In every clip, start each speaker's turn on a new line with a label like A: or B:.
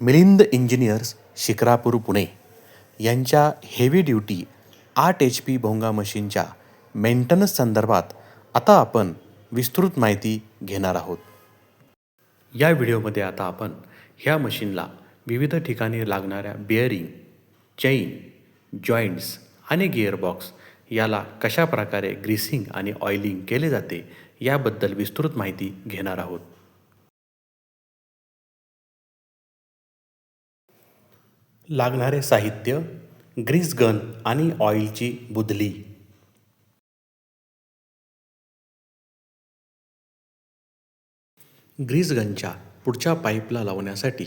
A: Milind engineers Shikrapur Pune. यांच्या heavy duty आठ H P भोंगा मशीनच्या मेंटेनन्स संदर्भात आता आपण विस्तृत माहिती घेणार आहोत. या व्हिडिओमध्ये आता आपण ह्या मशीनला विविध ठिकाणी लागणाऱ्या बिअरिंग चैन जॉईंट्स आणि गिअरबॉक्स याला कशा प्रकारे ग्रीसिंग आणि ऑइलिंग केले जाते याबद्दल विस्तृत माहिती घेणार आहोत. लागणारे साहित्य ग्रीस गन आणि ऑइलची बुदली. ग्रीस गनच्या पुढच्या पाईपला लावण्यासाठी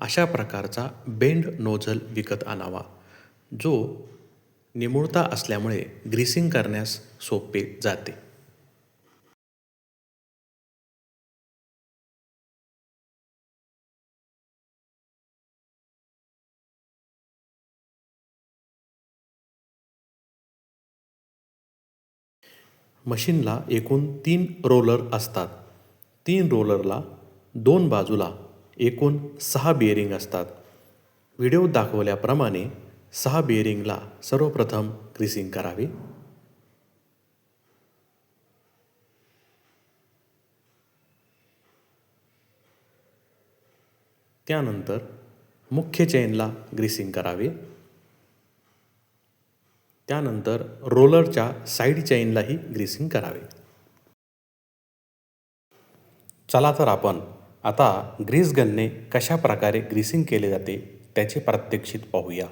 A: अशा प्रकारचा बेंड नोझल विकत आणावा जो निमुळता असल्यामुळे ग्रीसिंग करण्यास सोपे जाते. मशीनला एकूण तीन रोलर असतात. तीन रोलरला दोन बाजूला एकूण सहा बिअरिंग असतात. व्हिडिओ दाखवल्याप्रमाणे सहा बिअरिंगला सर्वप्रथम ग्रीसिंग करावे. त्यानंतर मुख्य चेनला ग्रीसिंग करावे. त्यानंतर रोलरच्या साईड चेनलाही ग्रीसिंग करावे. चला तर आपण आता ग्रीस गनने कशा प्रकारे ग्रीसिंग केले जाते त्याचे प्रात्यक्षित पाहूया.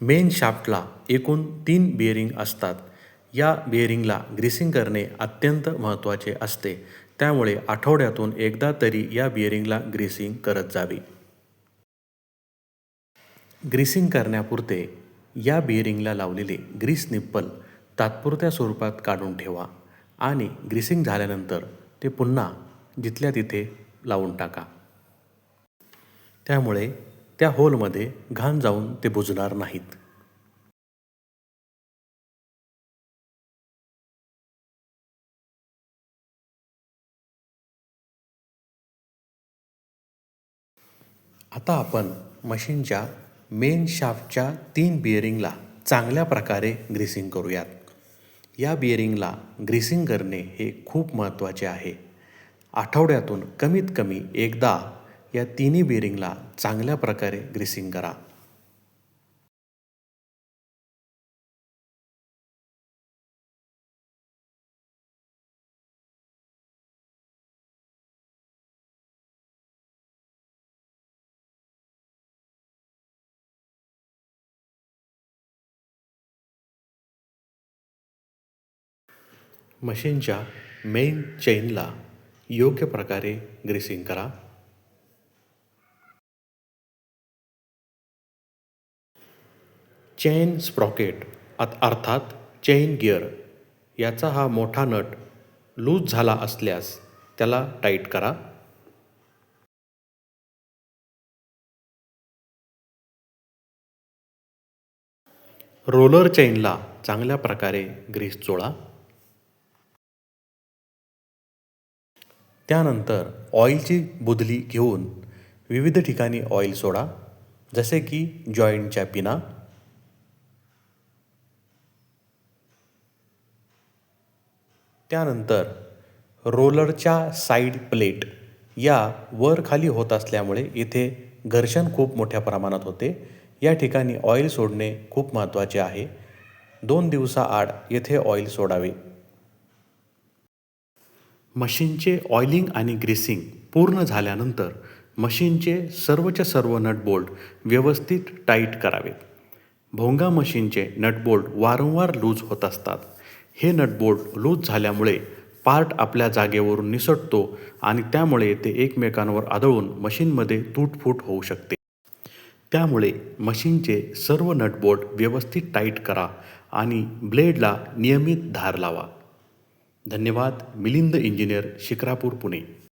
A: मेन शाफ्टला एकूण तीन बिअरिंग असतात. या बिअरिंगला ग्रीसिंग करणे अत्यंत महत्त्वाचे असते. त्यामुळे आठवड्यातून एकदा तरी या बिअरिंगला ग्रीसिंग करत जावी. ग्रीसिंग करण्यापुरते या बिअरिंगला लावलेले ग्रीस निप्पल तात्पुरत्या स्वरूपात काढून ठेवा आणि ग्रीसिंग झाल्यानंतर ते पुन्हा जिथल्या तिथे लावून टाका. त्यामुळे त्या होलमध्ये घाण जाऊन ते बुजणार नाहीत. आता आपण मशीनच्या मेन शाफ्टच्या तीन बिअरिंगला चांगल्या प्रकारे ग्रीसिंग करूयात. या बिअरिंगला ग्रीसिंग करणे हे खूप महत्त्वाचे आहे. आठवड्यातून कमीत कमी एकदा या तिन्ही बिअरिंगला चांगल्या प्रकारे ग्रीसिंग करा. मशीनच्या मेन चेनला योग्य प्रकारे ग्रीसिंग करा. चेन स्प्रॉकेट अत अर्थात चेन गिअर याचा हा मोठा नट लूज झाला असल्यास त्याला टाईट करा. रोलर चेनला चांगल्या प्रकारे ग्रीस चोळा त्यानंतर ऑइलची बुदली घेऊन विविध ठिकाणी ऑइल सोडा जसे की जॉईंटच्या पिना. त्यानंतर रोलरच्या साईड प्लेट या वर खाली होत असल्यामुळे इथे घर्षण खूप मोठ्या प्रमाणात होते. या ठिकाणी ऑइल सोडणे खूप महत्त्वाचे आहे. दोन दिवसाआड येथे ऑइल सोडावे. मशीनचे ऑइलिंग आणि ग्रीसिंग पूर्ण झाल्यानंतर मशीनचे सर्वच्या सर्व नटबोल्ट व्यवस्थित टाईट करावेत. भोंगा मशीनचे नटबोल्ट वारंवार लूज होत असतात. हे नटबोल्ट लूज झाल्यामुळे पार्ट आपल्या जागेवरून निसटतो आणि त्यामुळे ते एकमेकांवर आदळून मशीनमध्ये तुटफूट होऊ शकते. त्यामुळे मशीनचे सर्व नटबोल्ट व्यवस्थित टाईट करा आणि ब्लेडला नियमित धार लावा. धन्यवाद मिलिंद इंजिनियर शिक्रापूर पुणे.